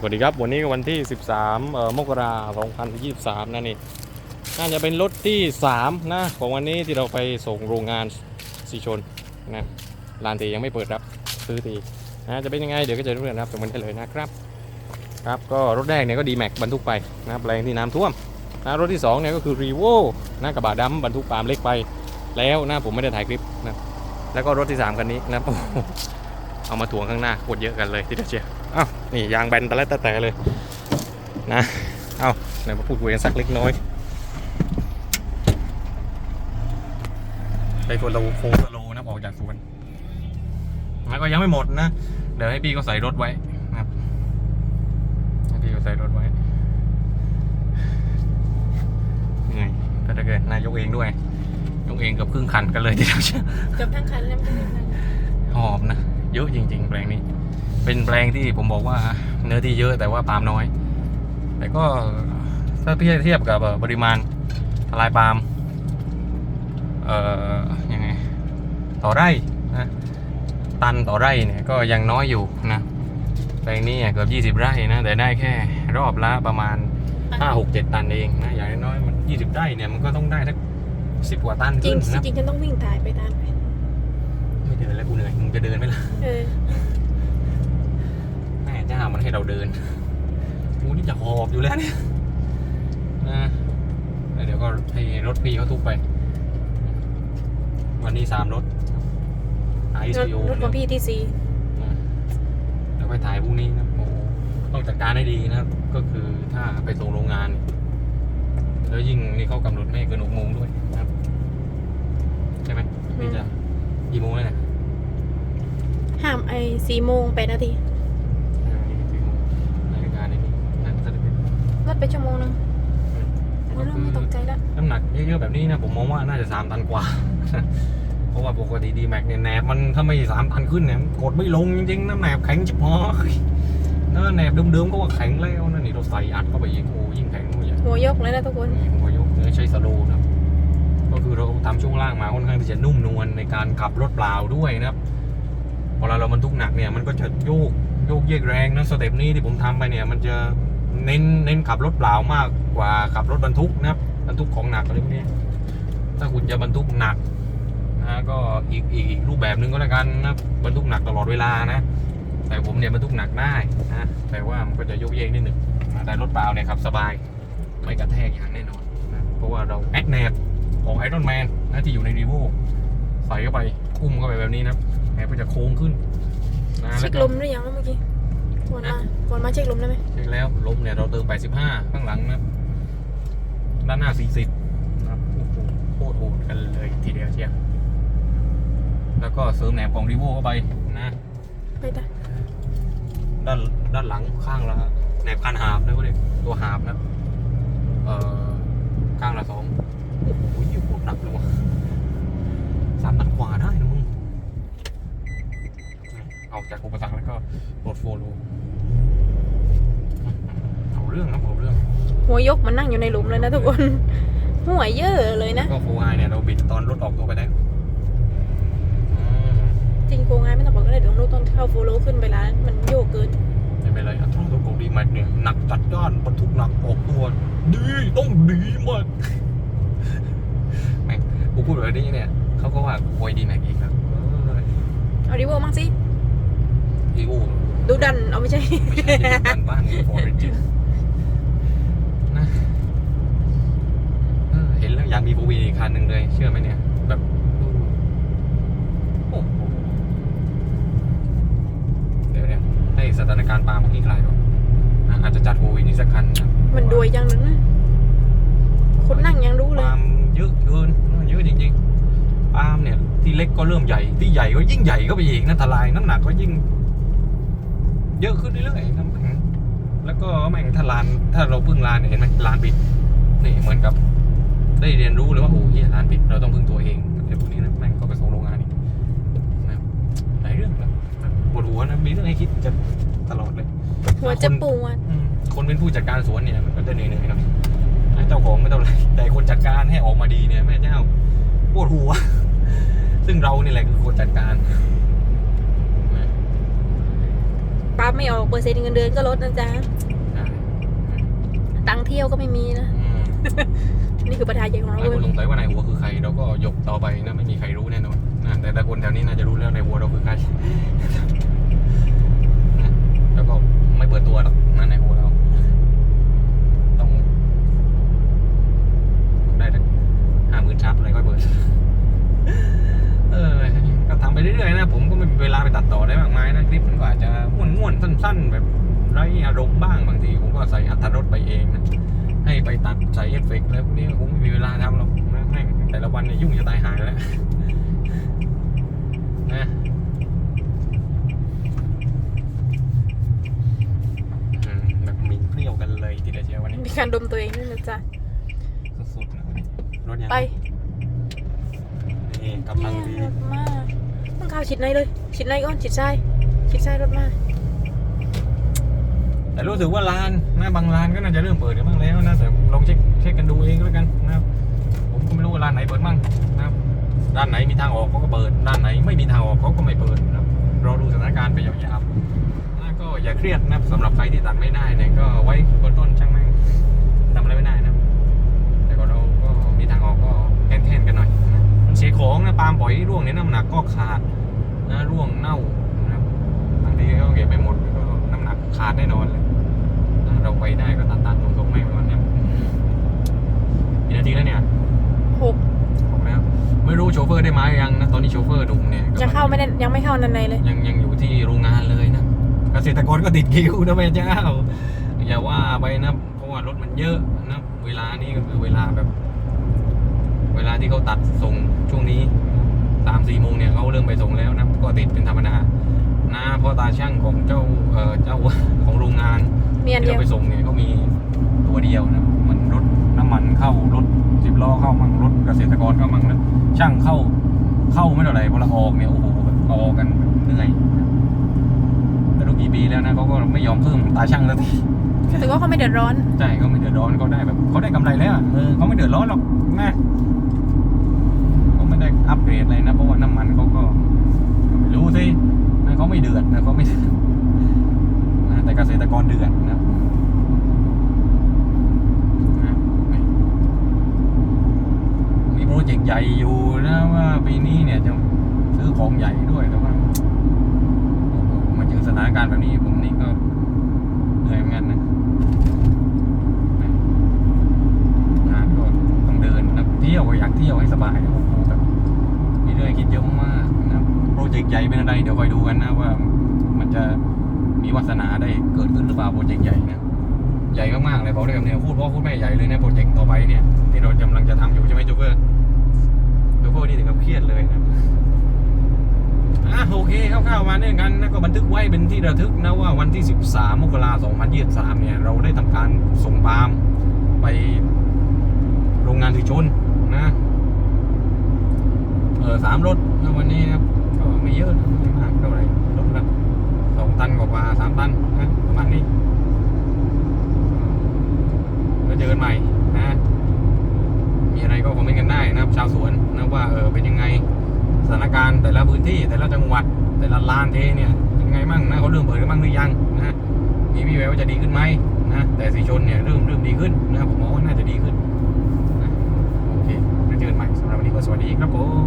สวัสดีครับ วันนี้วันที่ 13เอ่อมกราคม2023นะนี่น่าจะเป็นรถที่ 3 นะ ของวันนี้ที่เราไปส่งโรงงานสีชนนะลานตียังไม่เปิดรับ ซื้อตีนะจะเป็นยังไง เดี๋ยวก็จะรู้กันนะครับสมมติได้เลยนะครับครับก็รถแรกเนี่ยก็ดีแม็กบรรทุกไปนะแปลงที่น้ำท่วมนะรถที่2เนี่ยก็คือรีโวนะกระบะดำบรรทุกปาล์มเล็กไป แล้วนะผมไม่ได้ถ่ายคลิปนะแล้วก็รถที่ 3 คันนี้นะเอามาถ่วงข้างหน้าโคตรเยอะกันเลยทีเดียวเชียว อ้าวนี่ยางแบนตะและตะแต่เลยนะเอ้าไหนมาพูดคุยกันสักเล็กน้อยไปคนเราโค้งสโลว์นะออกจากสวนแล้วก็ยังไม่หมดนะ เดี๋ยวให้พี่ก็ใส่รถไว้นะครับให้พี่ก็ใส่รถไว้เหนื่อยก็ถ้าเกิดนายยกเองด้วย ยกเองเกับครึ่งคันกันเลยทีเดียวเชียวเกือบทั้งคันแล้วไม่ได้นั่งหอบนะ เยอะจริง ๆ แปลงนี้ เป็นแปลงที่ผมบอกว่าเนื้อที่เยอะแต่ว่าปาล์มน้อย แต่ก็ถ้าเทียบเทียบกับเอ่อปริมาณทลายปาล์มเอ่อยังไงต่อไร่นะตันต่อไร่เนี่ยก็ยังน้อยอยู่นะแปลงนี้เนี่ยเกือบ20 ไร่นะแต่ได้แค่รอบละประมาณ 5 6 7 ตันเองนะอย่างน้อยๆมัน20 ไร่เนี่ยมันก็ต้องได้สักสิบกว่าตันจริขึ้งนนะจริงฉันต้องวิ่งถ่ายไปตามไปไม่เดินแล้วกูเหนื่อยมึงจะเดินไหมล่ะเออแม่ เจ้ามันให้เราเดินกูนี่จะหอบอยู่แล้วเนี่ยนะแล้วเดี๋ยวก็ให้รถพี่เขาทุกไป วันนี้สามรถไอรถซีโอรถของพี่ที่ซีแล้วไปถ่ายพรุ่งนี้นะโอ้โหต้องจัดการให้ดีนะครับ ก็คือถ้าไปส่งโรงงาน แล้วยิ่งนี่เขากำหนดไม่ให้เกินหกโมงด้วยนะครับใช่ไหมพี่จะกี่โมงแล้วเนี่ยห้ามไอ้สี่โมงแปดนาที นาฬิกาในนี้นั่นก็จะเป็น รถ ไปชั่วโมงนึงอันนี้เริ่มไม่ตกใจแล้วน้ำหนักเยอะๆแบบนี้นะผมมองว่าน่าจะสามตันกว่า เพราะว่าปกติดีแม็กเนี่ยแหนบมันถ้าไม่สามตันขึ้นเนี่ยมันกดไม่ลงจริงๆน้ำแหนบแข็งจิบหอยเออแหนบเดิมๆก็ว่าแข็งแล้วนะนี่เราใส่อัดเข้าไปยิงโอ้ยิ่งแข็งกว่าใหญ่หัวยกเลยนะทุกคนหัวยกเนื้อใช้สโลว์นะครับก็คือเราทำช่วงล่างมาค่อนข้างที่จะนุ่มนวลในการขับรถเปล่าด้วยนะครับพอเราเราบรรทุกหนักเนี่ยมันก็จะโยกโยกเยกแรงนะสเต็ปนี้ที่ผมทำไปเนี่ยมันจะ เน้นเน้นขับรถเปล่ามากกว่าขับรถบรรทุกนะครับบรรทุกของหนักอะไรพวกนี้ถ้าคุณจะบรรทุกหนักนะก็อีกอีกอีกรูปแบบหนึ่งก็แล้วกันนะบรรทุกหนักตลอดเวลานะ แต่ผมเนี่ยบรรทุกหนักได้นะแต่ว่ามันก็จะโยกเยกนิดหนึ่งแต่รถเปล่าเนี่ยขับสบายไม่กระแทกอย่างแน่นอนนะเพราะว่าเราแอดแนบของไอรอนแมนนะที่อยู่ในรีโวใส่เข้าไปอุ้มเข้าไปแบบนี้นะแอบก็จะโค้งขึ้นนะเช็คก็ลมหรือยังเมื่อกี้ ก่อนมาก่อนมาเช็คลมได้ไหมเช็คแล้วลมเนี่ยเราเติม85ข้างหลังนะด้านหน้า40นะครับโอ้โหโคตรโหดกันเลยทีเดียวเชียวแล้วก็เสริมแหนบของรีโวเข้าไปนะไปตาด้านด้านหลังข้างละแหนบคันหาบนะก็เรียกตัวหาบนะเอ่อข้างละสองโอ้โหยิ่งโคตรหนักเลยวะสามตันกว่าได้นะมึงนี่ ออกจากอุปสรรคแล้วก็รถโฟลูเอาเรื่องนะเอาเรื่อง หัวยกมันนั่งอยู่ในหลุมเลยนะทุกคน หัวเยอะเลยนะ ก็โฟไอเนี่ยเราบิดตอนรถออกตัวไปได้อืมจริงโกงไงไม่ต้องบอกก็ได้เดี๋ยวรถต้องเข้าโฟโลขึ้นไปแล้วมันโยกเกินไม่เป็นไรอัตราตัวของดีแม็กเนี่ยหนักจัดจ้านบรรทุกหนักออกตัวดีต้องดีมากแม่งกูพูดแบบนี้เนี่ยเขาก็ว่ากูโวยดีแม็กอีกนะเออเอาดิโวมั่งสิ อีโวดูดัน เอาไม่ใช่ ไม่ใช่ที่บ้านบ้านฟอร์เรนจินะเออเห็นแล้วอยากมีโฟวีอีกคันหนึ่งเลย เชื่อไหมเนี่ย แบบโอ้โหเดี๋ยวเนี่ยให้สถานการณ์ปาล์มมาขี้คลายก่อนนะอาจจะจัดโฟวีอีกสักคันนะมันดวยจังนั้นนะคนนั่งยังรู้เลยปาล์มเยอะเกินเยอะจริงๆปาล์มเนี่ย ที่เล็กก็เริ่มใหญ่ ที่ใหญ่ก็ยิ่งใหญ่ก็ไปอีกนะทลายน้ำหนักก็ยิ่ง เยอะขึ้นเรื่อยๆน้ำแข็งแล้วก็แม่งถ้าลานถ้าเราพึ่งลานเนี่ยเห็นไหมลานปิดนี่เหมือนกับ ได้เรียนรู้เลยว่าโอ้โหเฮียลานปิดเราต้องพึ่งตัวเองไอ้พวกนี้นะแม่งก็ไปส่งโรงงานอีกนะหลายเรื่องนะปวดหัวนะมีเรื่องให้คิดจะตลอดเลยหัวจะปวดอืมคนเป็นผู้จัดการสวนเนี่ยมันก็จะเหนื่อยๆหน่อยนะเจ้าของไม่เท่าไหร่แต่คนจัดการให้ออกมาดีเนี่ยแม่เจ้าปวดหัว ซึ่งเรานี่แหละคือคนจัดการ นะปั๊มไม่ออกเปอร์เซ็นต์เงินเดือนก็ลดนะจ๊ะใช่ตังค์เที่ยวก็ไม่มีนะอืมนี่คือประธานใหญ่ของหเราลายเว้คนยสงสัยว่านายหัวคือใครเราก็ยกต่อไปนะไม่มีใครรู้แน่นอนนะแต่แต่คนแถวนี้น่าจะรู้แล้วนายหัวเราคือใครนะแล้วก็ไม่เปิดตัวหรอกนะนายหัวเรา ต้องได้สักห้าหมื่นชับอะไรก็เปิด เออ ก็ทำไปเรื่อยๆนะ ผมก็ไม่มีเวลาไปตัดต่อได้มากมายนะคลิปมันก็อาจจะม่วนๆสั้น ๆ แบบไร้อารมณ์บ้างบางที ผมก็ใส่อัตรถรสไปเองนะ ให้ไปตัด ใส่เอฟเฟกต์แล้วพวกนี้คงไม่มีเวลาทำหรอกนะแม่งแต่ละวันเนี่ยยุ่งจะตายหายแล้วนะอืมแบบมีเปรี้ยวกันเลยทีเดียวเชียววันนี้มีการดมตัวเองด้วยนะจ๊ะสุดๆนะวันนี้รถยังไปนี่กำลังดีรถมากต้องเข้าชิดในเลย ชิดในก่อนชิดซ้ายชิดซ้ายรถมาก แต่รู้สึกว่าร้านนะบางร้านก็น่าจะเริ่มเปิดกันบ้างแล้วนะแต่ลองเช็คเช็คกันดูเองแล้วกันนะครับ ผมก็ไม่รู้ว่าร้านไหนเปิดบ้างนะครับร้านไหนมีทางออกเขาก็เปิดร้านไหนไม่มีทางออกเขาก็ไม่เปิดนะครับรอดูสถานการณ์ไปยาวๆนะก็อย่าเครียดนะครับสำหรับใครที่ตัดไม่ได้เนี่ยก็ไว้บนต้นช่างแม่งทำอะไรไม่ได้นะแต่ก็เราก็มีทางออกก็แค้นๆกันหน่อยนะมันเสียของนะปาล์มปล่อยร่วงเนี่ยน้ำหนักก็ขาดนะร่วงเน่านะครับบางทีก็เก็บไปหมดก็น้ำหนักขาดแน่นอนเลย เราไปได้ก็ตัดตัดตรงตรงๆไม่วันเนี้ยกี่นาทีแล้วเนี่ยหกบอกแล้ว ไม่รู้โชเฟอร์ได้มาหรือยังนะตอนนี้โชเฟอร์หนุ่มเนี่ยยังเข้าไม่ได้ยังไม่เข้านันในเลย ยังยังอยู่ที่โรงงานเลยนะเกษตรกรก็ติดคิวนะแม่เจ้าอย่าว่าไปนะเพราะว่ารถมันเยอะนะเวลานี้ก็คือเวลาแบบ เวลาที่เขาตัดส่งช่วงนี้สามสี่โมงเนี่ยเขาเริ่มไปส่งแล้วนะก็ติดเป็นธรรมดานะเพราะตาช่างของเจ้าเอ่อเจ้า ของโรงงาน มีอันที่เดียวเราไปส่งเนี่ยเขามีตัวเดียวนะมันรถน้ำมันเข้ารถสิบล้อเข้ามั่งรถเกษตรกรเข้ามั่งนะช่างเข้าเข้าไม่เท่าไหร่พอเราออกเนี่ยโอ้โหแบบออกกันเหนื่อยไม่รู้กี่ปีแล้วนะเขาก็ไม่ยอมเพิ่มตาช่างสักทีแต่ว่าเขาไม่เดือดร้อน ใช่เขาไม่เดือดร้อนเขาได้แบบเขาได้กำไรแล้วอะเออเขาไม่เดือดร้อนหรอกนะเขาไม่ได้อัปเกรดอะไรนะเพราะว่าน้ำมันเขาก็ไม่รู้สินะเขาไม่เดือดนะเขาไม่เดือดนะ แต่เกษตรกรเดือดนะมีโปรเจกต์ใหญ่อยู่นะว่าปีนี้เนี่ยจะซื้อของใหญ่ด้วยแต่ว่ามาเจอสถานการณ์แบบนี้ผมนี่ก็เหนื่อยเหมือนกันนะงานก็ต้องเดินนะเที่ยวก็อยากเที่ยวให้สบายโอ้โหแบบมีเรื่องให้คิดเยอะมากนะโปรเจกต์ใหญ่เป็นอะไรเดี๋ยวคอยดูกันนะว่ามันจะ มีวาสนาได้เกิดขึ้นหรือเปล่าโปรเจกต์ใหญ่เนะใหญ่มากๆเลยบอกได้คำเดียวพูดเพราะพูดไม่ใหญ่เลยนะโปรเจกต์ต่อไปเนี่ยที่เรากำลังจะทำอยู่ใช่ไหมจูเปอร์จูเปอร์นี่ถึงกับเครียดเลยนะอะโอเคคร่าวๆมาเนี่ยกันนะก็บันทึกไว้เป็นที่ระทึกนะว่าวันที่ 13 มกราคม 2023 เนี่ยเราได้ทำการส่งปาล์มไปโรงงานสิชนนะเออสามรถนะวันนี้นะครับก็ไม่เยอะนะไม่มากเท่าไหร่ สองตันกว่าสามตันนะประมาณนี้แล้วเจอกันใหม่นะมีอะไรก็คอมเมนต์กันได้นะครับ ชาวสวนนะว่าเออเป็นยังไงสถานการณ์แต่ละพื้นที่แต่ละจังหวัดแต่ละลานเทเนี่ยเป็นยังไงมั่งนะเขาเริ่มเปิดกันบ้างหรือยังนะมีวี่แววว่าจะดีขึ้นไหมนะแต่สีชนเนี่ยเริ่มเริ่มดีขึ้นนะผมมองว่าน่าจะดีขึ้นนะโอเคแล้วเจอกันใหม่สำหรับวันนี้ก็สวัสดีครับผม